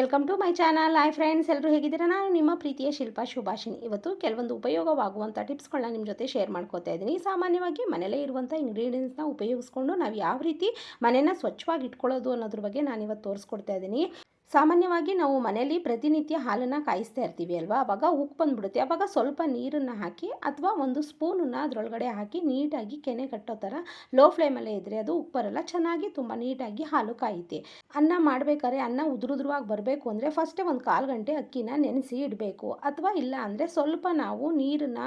Welcome to my channel hi friends ಎಲ್ಲರೂ ಹೇಗಿದ್ದೀರಾ? ನಾನು ನಿಮ್ಮ ಪ್ರೀತಿಯ ಶಿಲ್ಪಾ ಶುಭಾಷಿನಿ ಇವತ್ತು ಕೆಲವೊಂದು ಉಪಯೋಗವಾಗುವಂಥ ಟಿಪ್ಸ್ಗಳನ್ನ ನಿಮ್ಮ ಜೊತೆ ಶೇರ್ ಮಾಡ್ಕೋತಾ ಇದ್ದೀನಿ. ಸಾಮಾನ್ಯವಾಗಿ ಮನೆಯಲ್ಲೇ ಇರುವಂಥ ಇಂಗ್ರೀಡಿಯೆಂಟ್ಸ್ನ ಉಪಯೋಗಿಸ್ಕೊಂಡು ನಾವು ಯಾವ ರೀತಿ ಮನೆಯನ್ನು ಸ್ವಚ್ಛವಾಗಿ ಇಟ್ಕೊಳ್ಳೋದು ಅನ್ನೋದ್ರ ಬಗ್ಗೆ ನಾನು ಇವತ್ತು ತೋರಿಸ್ಕೊಡ್ತಾ ಇದ್ದೀನಿ. ಸಾಮಾನ್ಯವಾಗಿ ನಾವು ಮನೆಯಲ್ಲಿ ಪ್ರತಿನಿತ್ಯ ಹಾಲನ್ನು ಕಾಯಿಸ್ತಾ ಇರ್ತೀವಿ ಅಲ್ವಾ? ಅವಾಗ ಉಪ್ಪು ಬಂದ್ಬಿಡುತ್ತೆ. ಅವಾಗ ಸ್ವಲ್ಪ ನೀರನ್ನು ಹಾಕಿ ಅಥವಾ ಒಂದು ಸ್ಪೂನನ್ನು ಅದರೊಳಗಡೆ ಹಾಕಿ ನೀಟಾಗಿ ಕೆನೆ ಕಟ್ಟೋ ಥರ ಲೋ ಫ್ಲೇಮಲ್ಲೇ ಇದ್ದರೆ ಅದು ಉಪ್ಪರಲ್ಲ ಚೆನ್ನಾಗಿ ತುಂಬ ನೀಟಾಗಿ ಹಾಲು ಕಾಯುತ್ತೆ. ಅನ್ನ ಮಾಡಬೇಕಾದ್ರೆ ಅನ್ನ ಉದುರುದ್ರವಾಗಿ ಬರಬೇಕು ಅಂದರೆ ಫಸ್ಟೇ ಒಂದು ಕಾಲು ಗಂಟೆ ಅಕ್ಕಿನ ನೆನೆಸಿ ಇಡಬೇಕು. ಅಥವಾ ಇಲ್ಲ ಅಂದರೆ ಸ್ವಲ್ಪ ನಾವು ನೀರನ್ನು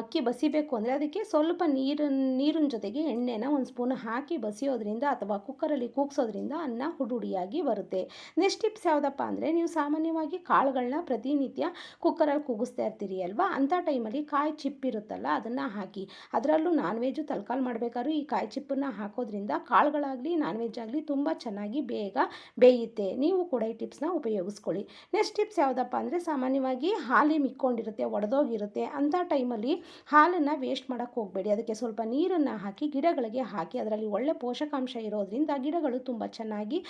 ಅಕ್ಕಿ ಬಸಿಬೇಕು ಅಂದರೆ ಅದಕ್ಕೆ ಸ್ವಲ್ಪ ನೀರು ನೀರಿನ ಜೊತೆಗೆ ಎಣ್ಣೆನ ಒಂದು ಸ್ಪೂನ್ ಹಾಕಿ ಬಸಿಯೋದ್ರಿಂದ ಅಥವಾ ಕುಕ್ಕರಲ್ಲಿ ಕೂಗ್ಸೋದ್ರಿಂದ ಅನ್ನ ಹುಡುಡಿಯಾಗಿ ಬರುತ್ತೆ. ನೆಕ್ಸ್ಟ್ ಟಿಪ್ಸ್ ಯಾವುದಪ್ಪ ಅಂದರೆ ನೀವು ಸಾಮಾನ್ಯವಾಗಿ ಕಾಳುಗಳನ್ನ ಪ್ರತಿನಿತ್ಯ ಕುಕ್ಕರಲ್ಲಿ ಕೂಗಿಸ್ತಾ ಇರ್ತೀರಿ ಅಲ್ವಾ? ಅಂಥ ಟೈಮಲ್ಲಿ ಕಾಯಿ ಚಿಪ್ ಇರುತ್ತಲ್ಲ, ಅದನ್ನು ಹಾಕಿ. ಅದರಲ್ಲೂ ನಾನ್ ವೆಜ್ಜು ತಲ್ಕಾಲು ಮಾಡಬೇಕಾದ್ರೂ ಈ ಕಾಯಿ ಚಿಪ್ಪನ್ನು ಹಾಕೋದ್ರಿಂದ ಕಾಳುಗಳಾಗಲಿ ನಾನ್ ವೆಜ್ ಆಗಲಿ ತುಂಬ ಚೆನ್ನಾಗಿ ಬೇಗ ಬೇಯುತ್ತೆ. ನೀವು ಕೂಡ ಈ ಟಿಪ್ಸ್ನ ಉಪಯೋಗಿಸ್ಕೊಳ್ಳಿ. ನೆಕ್ಸ್ಟ್ ಟಿಪ್ಸ್ ಯಾವುದಪ್ಪ ಅಂದರೆ ಸಾಮಾನ್ಯವಾಗಿ ಹಾಲಿ ಮಿಕ್ಕೊಂಡಿರುತ್ತೆ, ಒಡೆದೋಗಿರುತ್ತೆ ಅಂಥ ಟೈಮಲ್ಲಿ ಹಾಲನ್ನು ವೇಸ್ಟ್ ಮಾಡೋಕ್ಕೆ ಹೋಗಬೇಡಿ. ಅದಕ್ಕೆ ಸ್ವಲ್ಪ ನೀರನ್ನು ಹಾಕಿ, ಗಿಡಗಳಿಗೆ ಹಾಕಿ, ಅದರಲ್ಲಿ ಒಳ್ಳೆ ಪೋಷಕಾಂಶ ಇರೋದ್ರಿಂದ ಗಿಡಗಳು ತುಂಬ ಚೆನ್ನಾಗಿ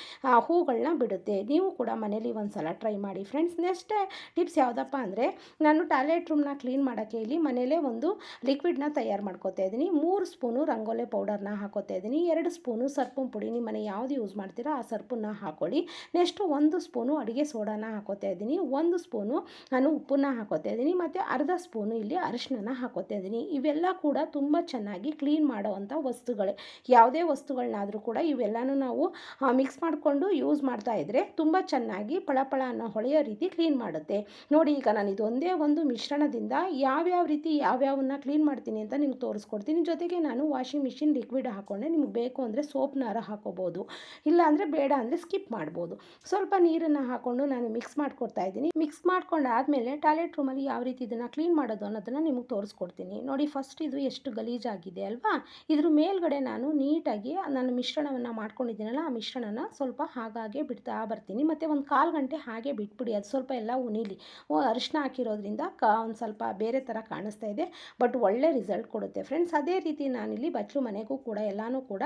ಹೂಗಳನ್ನ ಬಿಡುತ್ತೆ. ನೀವು ನೀವು ಕೂಡ ಮನೇಲಿ ಒಂದು ಸಲ ಟ್ರೈ ಮಾಡಿ. ಫ್ರೆಂಡ್ಸ್ ನೆಕ್ಸ್ಟ್ ಟಿಪ್ಸ್ ಯಾವುದಪ್ಪ ಅಂದರೆ, ನಾನು ಟಾಯ್ಲೆಟ್ ರೂಮ್ನ ಕ್ಲೀನ್ ಮಾಡೋಕ್ಕೆ ಇಲ್ಲಿ ಮನೇಲೇ ಒಂದು ಲಿಕ್ವಿಡ್ನ ತಯಾರು ಮಾಡ್ಕೋತಾ ಇದ್ದೀನಿ. ಮೂರು ಸ್ಪೂನು ರಂಗೋಲೆ ಪೌಡರ್ನ ಹಾಕೋತಾ ಇದ್ದೀನಿ. ಎರಡು ಸ್ಪೂನು ಸರ್ಪು ಪುಡಿ ನಿಮ್ಮ ಮನೆ ಯಾವುದು ಯೂಸ್ ಮಾಡ್ತೀರೋ ಆ ಸರ್ಪನ್ನ ಹಾಕೊಳ್ಳಿ. ನೆಕ್ಸ್ಟು ಒಂದು ಸ್ಪೂನು ಅಡುಗೆ ಸೋಡಾನ ಹಾಕೋತಾ ಇದ್ದೀನಿ. ಒಂದು ಸ್ಪೂನು ನಾನು ಉಪ್ಪನ್ನ ಹಾಕೋತಾ ಇದ್ದೀನಿ. ಮತ್ತು ಅರ್ಧ ಸ್ಪೂನು ಇಲ್ಲಿ ಅರಿಶಿನ ಹಾಕೋತಾ ಇದ್ದೀನಿ. ಇವೆಲ್ಲ ಕೂಡ ತುಂಬ ಚೆನ್ನಾಗಿ ಕ್ಲೀನ್ ಮಾಡೋವಂಥ ವಸ್ತುಗಳೇ. ಯಾವುದೇ ವಸ್ತುಗಳನ್ನಾದರೂ ಕೂಡ ಇವೆಲ್ಲನೂ ನಾವು ಮಿಕ್ಸ್ ಮಾಡಿಕೊಂಡು ಯೂಸ್ ಮಾಡ್ತಾ ಇದ್ದರೆ ತುಂಬ ತುಂಬ ಚೆನ್ನಾಗಿ ಪಳಪಳ ಅನ್ನೋ ಹೊಳೆಯೋ ರೀತಿ ಕ್ಲೀನ್ ಮಾಡುತ್ತೆ. ನೋಡಿ ಈಗ ನಾನು ಇದೊಂದೇ ಒಂದು ಮಿಶ್ರಣದಿಂದ ಯಾವ್ಯಾವ ರೀತಿ ಯಾವ್ಯಾವನ್ನ ಕ್ಲೀನ್ ಮಾಡ್ತೀನಿ ಅಂತ ನಿಮ್ಗೆ ತೋರಿಸ್ಕೊಡ್ತೀನಿ. ಜೊತೆಗೆ ನಾನು ವಾಷಿಂಗ್ ಮಿಷಿನ್ ಲಿಕ್ವಿಡ್ ಹಾಕೊಂಡೆ. ನಿಮ್ಗೆ ಬೇಕು ಅಂದರೆ ಸೋಪ್ನಾರ ಹಾಕೋಬೋದು. ಇಲ್ಲ ಅಂದರೆ ಬೇಡ ಅಂದರೆ ಸ್ಕಿಪ್ ಮಾಡ್ಬೋದು. ಸ್ವಲ್ಪ ನೀರನ್ನು ಹಾಕ್ಕೊಂಡು ನಾನು ಮಿಕ್ಸ್ ಮಾಡ್ಕೊಡ್ತಾ ಇದ್ದೀನಿ. ಮಿಕ್ಸ್ ಮಾಡ್ಕೊಂಡಾದಮೇಲೆ ಟಾಯ್ಲೆಟ್ ರೂಮಲ್ಲಿ ಯಾವ ರೀತಿ ಇದನ್ನು ಕ್ಲೀನ್ ಮಾಡೋದು ಅನ್ನೋದನ್ನು ನಿಮಗೆ ತೋರಿಸ್ಕೊಡ್ತೀನಿ. ನೋಡಿ ಫಸ್ಟ್ ಇದು ಎಷ್ಟು ಗಲೀಜಾಗಿದೆ ಅಲ್ವಾ? ಇದ್ರ ಮೇಲ್ಗಡೆ ನಾನು ನೀಟಾಗಿ ನಾನು ಮಿಶ್ರಣವನ್ನು ಮಾಡ್ಕೊಂಡಿದ್ದೀನಲ್ಲ, ಆ ಮಿಶ್ರಣನ ಸ್ವಲ್ಪ ಹಾಗಾಗೆ ಬಿಡ್ತಾ ಬರ್ತೀನಿ. ಮತ್ತು ಒಂದು ಕಾಲು ಗಂಟೆ ಹಾಗೆ ಬಿಟ್ಬಿಡಿ. ಅದು ಸ್ವಲ್ಪ ಎಲ್ಲ ಉನಿಲಿ ಅರಿಶಿನ ಹಾಕಿರೋದ್ರಿಂದ ಕ, ಒಂದು ಸ್ವಲ್ಪ ಬೇರೆ ಥರ ಕಾಣಿಸ್ತಾ ಇದೆ. ಬಟ್ ಒಳ್ಳೆ ರಿಸಲ್ಟ್ ಕೊಡುತ್ತೆ. ಫ್ರೆಂಡ್ಸ್, ಅದೇ ರೀತಿ ನಾನಿಲ್ಲಿ ಬಚ್ಚಲು ಮನೆಗೂ ಕೂಡ, ಎಲ್ಲನೂ ಕೂಡ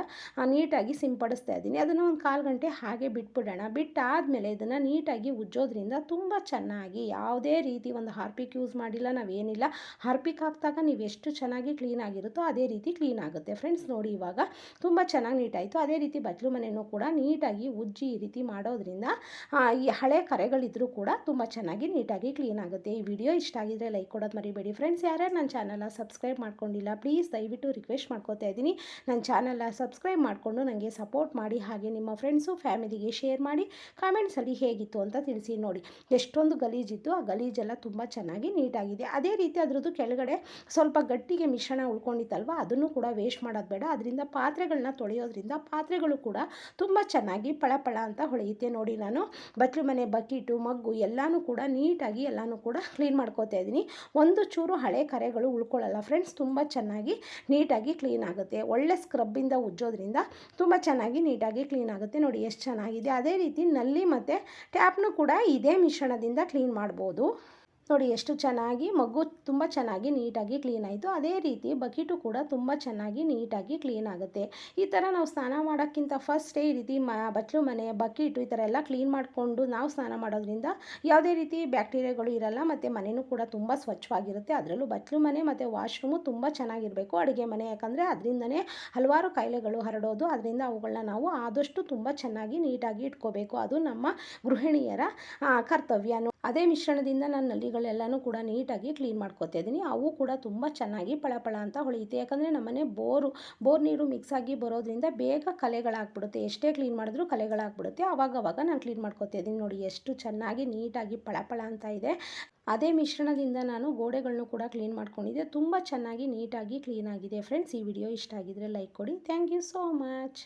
ನೀಟಾಗಿ ಸಿಂಪಡಿಸ್ತಾ ಇದ್ದೀನಿ. ಅದನ್ನು ಒಂದು ಕಾಲು ಗಂಟೆ ಹಾಗೆ ಬಿಟ್ಬಿಡೋಣ. ಬಿಟ್ಟಾದಮೇಲೆ ಇದನ್ನು ನೀಟಾಗಿ ಉಜ್ಜೋದ್ರಿಂದ ತುಂಬ ಚೆನ್ನಾಗಿ, ಯಾವುದೇ ರೀತಿ ಒಂದು ಹಾರ್ಪಿಕ್ ಯೂಸ್ ಮಾಡಿಲ್ಲ, ನಾವೇನಿಲ್ಲ. ಹಾರ್ಪಿಕ್ ಹಾಕಿದಾಗ ನೀವು ಎಷ್ಟು ಚೆನ್ನಾಗಿ ಕ್ಲೀನ್ ಆಗಿರುತ್ತೋ ಅದೇ ರೀತಿ ಕ್ಲೀನ್ ಆಗುತ್ತೆ. ಫ್ರೆಂಡ್ಸ್, ನೋಡಿ ಇವಾಗ. ತುಂಬ ಚೆನ್ನಾಗಿ ನೀಟಾಯಿತು. ಅದೇ ರೀತಿ ಬಚ್ಚಲು ಮನೆಯೂ ಕೂಡ ನೀಟಾಗಿ ಉಜ್ಜಿ ಈ ರೀತಿ ಮಾಡೋದ್ರಿಂದ ಈ ಹಳೆ ಕರೆಗಳಿದ್ರೂ ಕೂಡ ತುಂಬ ಚೆನ್ನಾಗಿ ನೀಟಾಗಿ ಕ್ಲೀನ್ ಆಗುತ್ತೆ. ಈ ವಿಡಿಯೋ ಇಷ್ಟ ಆಗಿದ್ರೆ ಲೈಕ್ ಕೊಡೋದು ಮರಿಬೇಡಿ. ಫ್ರೆಂಡ್ಸ್ ಯಾರ್ಯಾರು ನನ್ನ ಚಾನಲ್ನ ಸಬ್ಸ್ಕ್ರೈಬ್ ಮಾಡ್ಕೊಂಡಿಲ್ಲ ಪ್ಲೀಸ್ ದಯವಿಟ್ಟು ರಿಕ್ವೆಸ್ಟ್ ಮಾಡ್ಕೋತಾ ಇದ್ದೀನಿ ನನ್ನ ಚಾನಲ್ನ ಸಬ್ಸ್ಕ್ರೈಬ್ ಮಾಡಿಕೊಂಡು ನನಗೆ ಸಪೋರ್ಟ್ ಮಾಡಿ, ಹಾಗೆ ನಿಮ್ಮ ಫ್ರೆಂಡ್ಸು ಫ್ಯಾಮಿಲಿಗೆ ಶೇರ್ ಮಾಡಿ ಕಾಮೆಂಟ್ಸಲ್ಲಿ ಹೇಗಿತ್ತು ಅಂತ ತಿಳಿಸಿ ನೋಡಿ. ಎಷ್ಟೊಂದು ಗಲೀಜಿತ್ತು ಆ ಗಲೀಜೆಲ್ಲ ತುಂಬ ಚೆನ್ನಾಗಿ ನೀಟಾಗಿದೆ. ಅದೇ ರೀತಿ ಅದರದ್ದು ಕೆಳಗಡೆ ಸ್ವಲ್ಪ ಗಟ್ಟಿಗೆ ಮಿಶ್ರಣ ಉಳ್ಕೊಂಡಿತ್ತಲ್ವ, ಅದನ್ನು ಕೂಡ ವೇಸ್ಟ್ ಮಾಡೋದು ಬೇಡ. ಅದರಿಂದ ಪಾತ್ರೆಗಳನ್ನ ತೊಳೆಯೋದ್ರಿಂದ ಪಾತ್ರೆಗಳು ಕೂಡ ತುಂಬ ಚೆನ್ನಾಗಿ ಪಳಪಳ ಅಂತ ಹೊಳೆಯುತ್ತೆ. ನೋಡಿ ಬಚ್ಚಲು ಮನೆ, ಬಕೀಟು, ಮಗ್ಗು ಎಲ್ಲನೂ ಕೂಡ ನೀಟಾಗಿ ಎಲ್ಲನೂ ಕೂಡ ಕ್ಲೀನ್ ಮಾಡ್ಕೋತಾ ಇದ್ದೀನಿ. ಒಂದು ಚೂರು ಹಳೆ ಕರೆಗಳು ಉಳ್ಕೊಳ್ಳಲ್ಲ ಫ್ರೆಂಡ್ಸ್ ತುಂಬ ಚೆನ್ನಾಗಿ ನೀಟಾಗಿ ಕ್ಲೀನ್ ಆಗುತ್ತೆ. ಒಳ್ಳೆ ಸ್ಕ್ರಬ್ಬಿಂದ ಉಜ್ಜೋದ್ರಿಂದ ತುಂಬ ಚೆನ್ನಾಗಿ ನೀಟಾಗಿ ಕ್ಲೀನ್ ಆಗುತ್ತೆ. ನೋಡಿ ಎಷ್ಟು ಚೆನ್ನಾಗಿದೆ. ಅದೇ ರೀತಿ ನಲ್ಲಿ ಮತ್ತು ಟ್ಯಾಪ್ನು ಕೂಡ ಇದೇ ಮಿಶ್ರಣದಿಂದ ಕ್ಲೀನ್ ಮಾಡ್ಬೋದು. ನೋಡಿ ಎಷ್ಟು ಚೆನ್ನಾಗಿ, ಮಗು ತುಂಬ ಚೆನ್ನಾಗಿ ನೀಟಾಗಿ ಕ್ಲೀನ್ ಆಯಿತು. ಅದೇ ರೀತಿ ಬಕೆಟು ಕೂಡ ತುಂಬ ಚೆನ್ನಾಗಿ ನೀಟಾಗಿ ಕ್ಲೀನ್ ಆಗುತ್ತೆ. ಈ ಥರ ನಾವು ಸ್ನಾನ ಮಾಡೋಕ್ಕಿಂತ ಫಸ್ಟೇ ಈ ರೀತಿ ಮ ಬಚ್ಚಲು ಮನೆ, ಬಕೆಟು ಈ ಥರ ಎಲ್ಲ ಕ್ಲೀನ್ ಮಾಡಿಕೊಂಡು ನಾವು ಸ್ನಾನ ಮಾಡೋದ್ರಿಂದ ಯಾವುದೇ ರೀತಿ ಬ್ಯಾಕ್ಟೀರಿಯಾಗಳು ಇರಲ್ಲ, ಮತ್ತು ಮನೆಯೂ ಕೂಡ ತುಂಬ ಸ್ವಚ್ಛವಾಗಿರುತ್ತೆ. ಅದರಲ್ಲೂ ಬಚ್ಚಲು ಮನೆ ಮತ್ತು ವಾಶ್ರೂಮು ತುಂಬ ಚೆನ್ನಾಗಿರಬೇಕು ಅಡುಗೆ ಮನೆ. ಯಾಕಂದರೆ ಅದರಿಂದನೇ ಹಲವಾರು ಕಾಯಿಲೆಗಳು ಹರಡೋದು. ಅದರಿಂದ ಅವುಗಳನ್ನ ನಾವು ಆದಷ್ಟು ತುಂಬ ಚೆನ್ನಾಗಿ ನೀಟಾಗಿ ಇಟ್ಕೋಬೇಕು. ಅದು ನಮ್ಮ ಗೃಹಿಣಿಯರ ಕರ್ತವ್ಯನೂ ಅದೇ ಮಿಶ್ರಣದಿಂದ ನಾನು ನಲ್ಲಿಗಳೆಲ್ಲನೂ ಕೂಡ ನೀಟಾಗಿ ಕ್ಲೀನ್ ಮಾಡ್ಕೊತಾ ಇದ್ದೀನಿ. ಅವು ಕೂಡ ತುಂಬ ಚೆನ್ನಾಗಿ ಪಳಪಳ ಅಂತ ಹೊಳೆಯುತ್ತೆ. ಯಾಕಂದರೆ ನಮ್ಮನೆ ಬೋರು, ಬೋರ್ ನೀರು ಮಿಕ್ಸ್ ಆಗಿ ಬರೋದ್ರಿಂದ ಬೇಗ ಕಲೆಗಳಾಗ್ಬಿಡುತ್ತೆ. ಎಷ್ಟೇ ಕ್ಲೀನ್ ಮಾಡಿದ್ರೂ ಕಲೆಗಳಾಗ್ಬಿಡುತ್ತೆ. ಅವಾಗವಾಗ ನಾನು ಕ್ಲೀನ್ ಮಾಡ್ಕೊತಾ ಇದ್ದೀನಿ ನೋಡಿ. ಎಷ್ಟು ಚೆನ್ನಾಗಿ ನೀಟಾಗಿ ಪಳಪಳ ಅಂತ ಇದೆ. ಅದೇ ಮಿಶ್ರಣದಿಂದ ನಾನು ಗೋಡೆಗಳನ್ನು ಕೂಡ ಕ್ಲೀನ್ ಮಾಡ್ಕೊಂಡಿದ್ದೆ. ತುಂಬ ಚೆನ್ನಾಗಿ ನೀಟಾಗಿ ಕ್ಲೀನ್ ಆಗಿದೆ. ಫ್ರೆಂಡ್ಸ್, ಈ ವಿಡಿಯೋ ಇಷ್ಟ ಆಗಿದ್ರೆ ಲೈಕ್ ಕೊಡಿ. Thank you so much